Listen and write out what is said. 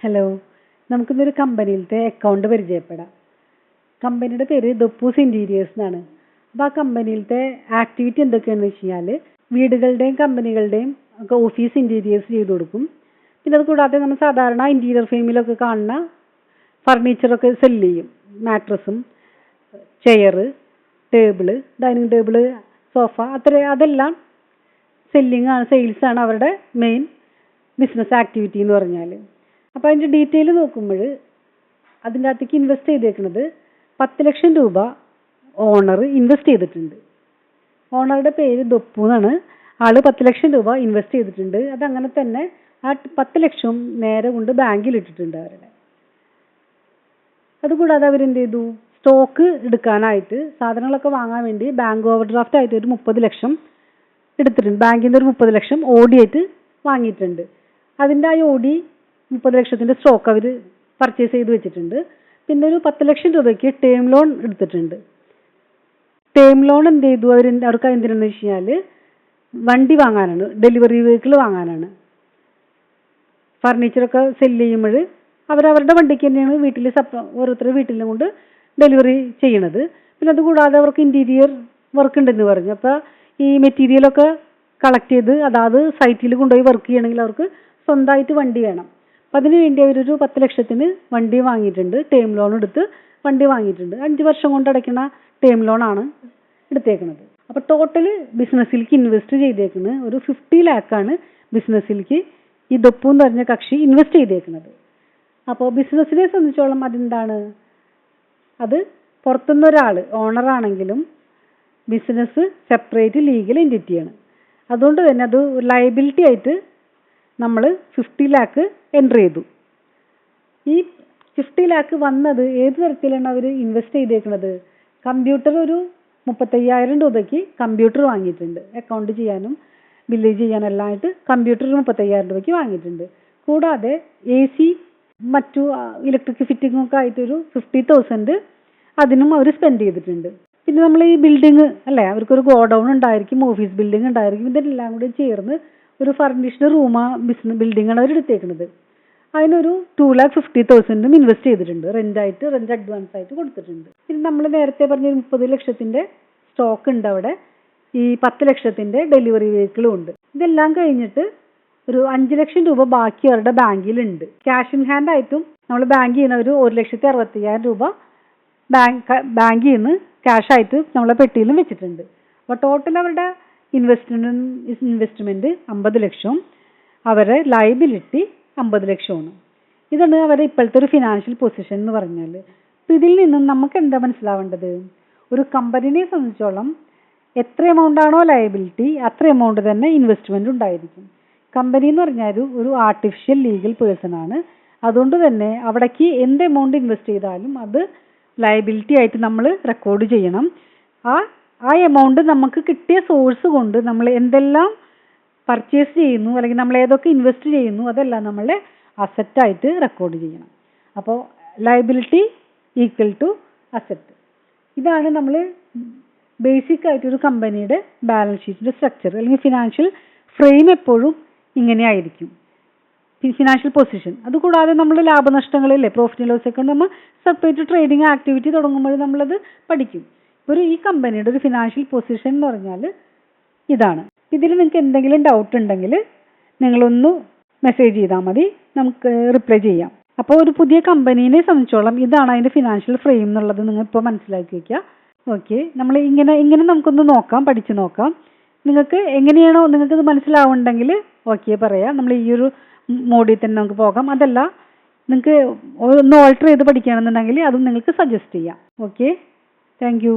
Hello നമുക്കിന്നൊരു കമ്പനിയിലത്തെ account പരിചയപ്പെടാം. കമ്പനിയുടെ പേര് ദപ്പൂസ് ഇന്റീരിയേഴ്സ് എന്നാണ്. അപ്പോൾ ആ കമ്പനിയിലത്തെ ആക്ടിവിറ്റി എന്തൊക്കെയാണെന്ന് വെച്ച് കഴിഞ്ഞാൽ വീടുകളുടെയും കമ്പനികളുടെയും ഒക്കെ ഓഫീസ് ഇന്റീരിയേഴ്സ് ചെയ്ത് കൊടുക്കും. പിന്നെ അത് കൂടാതെ നമ്മൾ സാധാരണ ഇന്റീരിയർ ഫ്രെയിമിലൊക്കെ കാണുന്ന ഫർണിച്ചറൊക്കെ സെല്ല് ചെയ്യും. മാട്രസും chair table dining table sofa അത്ര അതെല്ലാം സെല്ലിംഗ് ആണ് സെയിൽസ് ആണ് അവരുടെ മെയിൻ ബിസിനസ് ആക്ടിവിറ്റി എന്ന് പറഞ്ഞാൽ അപ്പോൾ അതിന്റെ ഡീറ്റെയിൽ നോക്കുമ്പോൾ അതിന്റെ അകത്തേക്ക് ഇൻവെസ്റ്റ് ചെയ്തേക്കുന്നത് പത്ത് ലക്ഷം രൂപ ഓണർ ഇൻവെസ്റ്റ് ചെയ്തിട്ടുണ്ട്. ഓണറുടെ പേര് ദൊപ്പു എന്നാണ്. ആൾ പത്ത് ലക്ഷം രൂപ ഇൻവെസ്റ്റ് ചെയ്തിട്ടുണ്ട്. അത് അങ്ങനെ തന്നെ ആ പത്ത് ലക്ഷം നേരെ കൊണ്ട് ബാങ്കിൽ ഇട്ടിട്ടുണ്ട് അവരുടെ. അതുകൂടാതെ അവരെന്ത് ചെയ്തു? സ്റ്റോക്ക് എടുക്കാനായിട്ട് സാധനങ്ങളൊക്കെ വാങ്ങാൻ വേണ്ടി ബാങ്ക് ഓവർ ഡ്രാഫ്റ്റ് ആയിട്ട് ഒരു മുപ്പത് ലക്ഷം എടുത്തിട്ടുണ്ട്. ബാങ്കിൽ നിന്ന് ഒരു മുപ്പത് ലക്ഷം ഓടി ആയിട്ട് വാങ്ങിയിട്ടുണ്ട്. അതിന്റെ ആ ഓടി മുപ്പത് ലക്ഷത്തിന്റെ സ്റ്റോക്ക് അവർ പർച്ചേസ് ചെയ്ത് വെച്ചിട്ടുണ്ട്. പിന്നെ ഒരു പത്ത് ലക്ഷം രൂപയ്ക്ക് ടേം ലോൺ എടുത്തിട്ടുണ്ട്. ടേം ലോൺ എന്ത് ചെയ്തു? അവർ അവർക്ക് എന്തിനാണെന്ന് വെച്ച് കഴിഞ്ഞാൽ വണ്ടി വാങ്ങാനാണ്. ഡെലിവറി വെഹിക്കിൾ വാങ്ങാനാണ്. ഫർണിച്ചറൊക്കെ സെല്ല് ചെയ്യുമ്പോൾ അവരവരുടെ വണ്ടിക്ക് തന്നെയാണ് വീട്ടിൽ സപ്ല ഓരോരുത്തരുടെ വീട്ടിലും കൊണ്ട് ഡെലിവറി ചെയ്യണത്. പിന്നെ അതുകൂടാതെ അവർക്ക് ഇന്റീരിയർ വർക്ക് ഉണ്ടെന്ന് പറഞ്ഞു. അപ്പോൾ ഈ മെറ്റീരിയലൊക്കെ കളക്ട് ചെയ്ത് അതാത് സൈറ്റിൽ കൊണ്ടുപോയി വർക്ക് ചെയ്യണമെങ്കിൽ അവർക്ക് സ്വന്തമായിട്ട് വണ്ടി വേണം. അപ്പം അതിന് വേണ്ടി അവരൊരു പത്ത് ലക്ഷത്തിന് വണ്ടി വാങ്ങിയിട്ടുണ്ട് ടേം ലോൺ എടുത്ത് വണ്ടി വാങ്ങിയിട്ടുണ്ട്. അഞ്ച് വർഷം കൊണ്ട് അടയ്ക്കുന്ന ടേം ലോണാണ് എടുത്തേക്കുന്നത് അപ്പോൾ ടോട്ടൽ ബിസിനസ്സിലേക്ക് ഇൻവെസ്റ്റ് ചെയ്തേക്കുന്നത് ഒരു ഫിഫ്റ്റി ലാക്കാണ് ബിസിനസ്സിലേക്ക് ഈ ദപ്പു എന്ന് പറഞ്ഞ കക്ഷി ഇൻവെസ്റ്റ് ചെയ്തേക്കുന്നത് അപ്പോൾ ബിസിനസ്സിനെ സംബന്ധിച്ചോളം അതെന്താണ്? അത് പുറത്തുനിന്ന് ഒരാൾ ഓണറാണെങ്കിലും ബിസിനസ് സെപ്പറേറ്റ് ലീഗൽ എന്റിറ്റിയാണ് അതുകൊണ്ട് തന്നെ അത് ലയബിലിറ്റി ആയിട്ട് നമ്മൾ ഫിഫ്റ്റി ലാക്ക് എന്റർ ചെയ്തു. ഈ ഫിഫ്റ്റി ലാക്ക് വന്നത് ഏത് തരത്തിലാണ് അവർ ഇൻവെസ്റ്റ് ചെയ്തേക്കുന്നത് കമ്പ്യൂട്ടർ ഒരു മുപ്പത്തയ്യായിരം രൂപയ്ക്ക് കമ്പ്യൂട്ടർ വാങ്ങിയിട്ടുണ്ട്. അക്കൗണ്ട് ചെയ്യാനും ബില്ല് ചെയ്യാനും എല്ലാം ആയിട്ട് കമ്പ്യൂട്ടർ മുപ്പത്തയ്യായിരം രൂപയ്ക്ക് വാങ്ങിയിട്ടുണ്ട്. കൂടാതെ എ സി മറ്റു ഇലക്ട്രിക് ഫിറ്റിങ്ങൊക്കെ ആയിട്ടൊരു ഫിഫ്റ്റി തൗസൻഡ് അതിനും അവർ സ്പെൻഡ് ചെയ്തിട്ടുണ്ട്. പിന്നെ നമ്മൾ ഈ ബിൽഡിങ് അല്ലേ അവർക്കൊരു ഗോഡൗൺ ഉണ്ടായിരിക്കും ഓഫീസ് ബിൽഡിംഗ് ഉണ്ടായിരിക്കും ഇതെല്ലാം കൂടി ചേർന്ന് ഒരു ഫർണിഷ്ഡ് റൂമാ ബിസിനസ് ബിൽഡിങ്ങാണ് അവർ എടുത്തേക്കുന്നത് അതിനൊരു ടു ലാക്ക് ഫിഫ്റ്റി തൗസൻഡും ഇൻവെസ്റ്റ് ചെയ്തിട്ടുണ്ട്. റെന്റായിട്ട് റെന്റ് അഡ്വാൻസ് ആയിട്ട് കൊടുത്തിട്ടുണ്ട്. പിന്നെ നമ്മൾ നേരത്തെ പറഞ്ഞ മുപ്പത് ലക്ഷത്തിന്റെ സ്റ്റോക്ക് ഉണ്ട് അവിടെ. ഈ പത്ത് ലക്ഷത്തിന്റെ ഡെലിവറി വെഹിക്കിളും ഉണ്ട്. ഇതെല്ലാം കഴിഞ്ഞിട്ട് ഒരു അഞ്ച് ലക്ഷം രൂപ ബാക്കി അവരുടെ ബാങ്കിലുണ്ട് ക്യാഷ് ഇൻ ഹാൻഡ് ആയിട്ടും നമ്മൾ ബാങ്കിൽ ചെയ്യുന്ന ഒരു ഒരു ലക്ഷത്തി അറുപത്തയ്യായിരം രൂപ ബാങ്ക് ബാങ്കിൽ നിന്ന് ക്യാഷായിട്ട് നമ്മളെ പെട്ടിയിലും വെച്ചിട്ടുണ്ട്. അപ്പോൾ ടോട്ടൽ അവരുടെ ഇൻവെസ്റ്റ്മെന്റ് ഇൻവെസ്റ്റ്മെന്റ് അമ്പത് ലക്ഷവും അവരെ ലയബിലിറ്റി അമ്പത് ലക്ഷമാണ് ഇതാണ് അവരുടെ ഇപ്പോഴത്തെ ഒരു ഫിനാൻഷ്യൽ പൊസിഷൻ എന്ന് പറഞ്ഞാൽ അപ്പോൾ ഇതിൽ നിന്നും നമുക്ക് എന്താ മനസ്സിലാവേണ്ടത്? ഒരു കമ്പനിനെ സംബന്ധിച്ചോളം എത്ര എമൗണ്ട് ആണോ ലയബിലിറ്റി അത്ര എമൗണ്ട് തന്നെ ഇൻവെസ്റ്റ്മെന്റ് ഉണ്ടായിരിക്കും. കമ്പനി എന്ന് പറഞ്ഞാൽ ഒരു ആർട്ടിഫിഷ്യൽ ലീഗൽ പേഴ്സൺ ആണ്. അതുകൊണ്ട് തന്നെ അവിടേക്ക് എന്ത് എമൗണ്ട് ഇൻവെസ്റ്റ് ചെയ്താലും അത് ലയബിലിറ്റി ആയിട്ട് നമ്മൾ റെക്കോർഡ് ചെയ്യണം. ആ ആ എമൗണ്ട് നമുക്ക് കിട്ടിയ സോഴ്സ് കൊണ്ട് നമ്മൾ എന്തെല്ലാം പർച്ചേസ് ചെയ്യുന്നു അല്ലെങ്കിൽ നമ്മൾ ഏതൊക്കെ ഇൻവെസ്റ്റ് ചെയ്യുന്നു അതെല്ലാം നമ്മളുടെ അസറ്റായിട്ട് റെക്കോർഡ് ചെയ്യണം. അപ്പോൾ ലയബിലിറ്റി ഈക്വൽ ടു അസറ്റ് ഇതാണ് നമ്മൾ ബേസിക് ആയിട്ട് ഒരു കമ്പനിയുടെ ബാലൻസ് ഷീറ്റിന്റെ സ്ട്രക്ചർ അല്ലെങ്കിൽ ഫിനാൻഷ്യൽ ഫ്രെയിം എപ്പോഴും ഇങ്ങനെ ആയിരിക്കും. ഫിനാൻഷ്യൽ പൊസിഷൻ അതുകൂടാതെ നമ്മൾ ലാഭനഷ്ടങ്ങളില്ലേ പ്രോഫിറ്റ് ലോസ് ഒക്കെ നമ്മൾ സെപ്പറേറ്റ് ട്രേഡിംഗ് ആക്ടിവിറ്റി തുടങ്ങുമ്പോൾ നമ്മളത് പഠിക്കും. ഒരു ഈ കമ്പനിയുടെ ഒരു ഫിനാൻഷ്യൽ പൊസിഷൻ എന്ന് പറഞ്ഞാൽ ഇതാണ്. ഇതിൽ നിങ്ങൾക്ക് എന്തെങ്കിലും ഡൗട്ട് ഉണ്ടെങ്കിൽ നിങ്ങളൊന്ന് മെസ്സേജ് ചെയ്താൽ മതി. നമുക്ക് റിപ്ലൈ ചെയ്യാം. അപ്പോൾ ഒരു പുതിയ കമ്പനീനെ സംബന്ധിച്ചോളം ഇതാണ് അതിന്റെ ഫിനാൻഷ്യൽ ഫ്രെയിം എന്നുള്ളത് നിങ്ങൾ ഇപ്പോൾ മനസ്സിലാക്കി വയ്ക്കുക ഓക്കെ നമ്മൾ ഇങ്ങനെ ഇങ്ങനെ നമുക്കൊന്ന് നോക്കാം പഠിച്ചു നോക്കാം. നിങ്ങൾക്ക് എങ്ങനെയാണോ നിങ്ങൾക്ക് ഇത് മനസ്സിലാവുന്നുണ്ടെങ്കിൽ ഓക്കെ പറയാം. നമ്മൾ ഈ ഒരു മോഡിൽ തന്നെ നമുക്ക് പോകാം. അതല്ല നിങ്ങൾക്ക് ഒന്ന് ഓൾട്ടർ ചെയ്ത് പഠിക്കുകയാണെന്നുണ്ടെങ്കിൽ അതും നിങ്ങൾക്ക് സജസ്റ്റ് ചെയ്യാം. Okay thank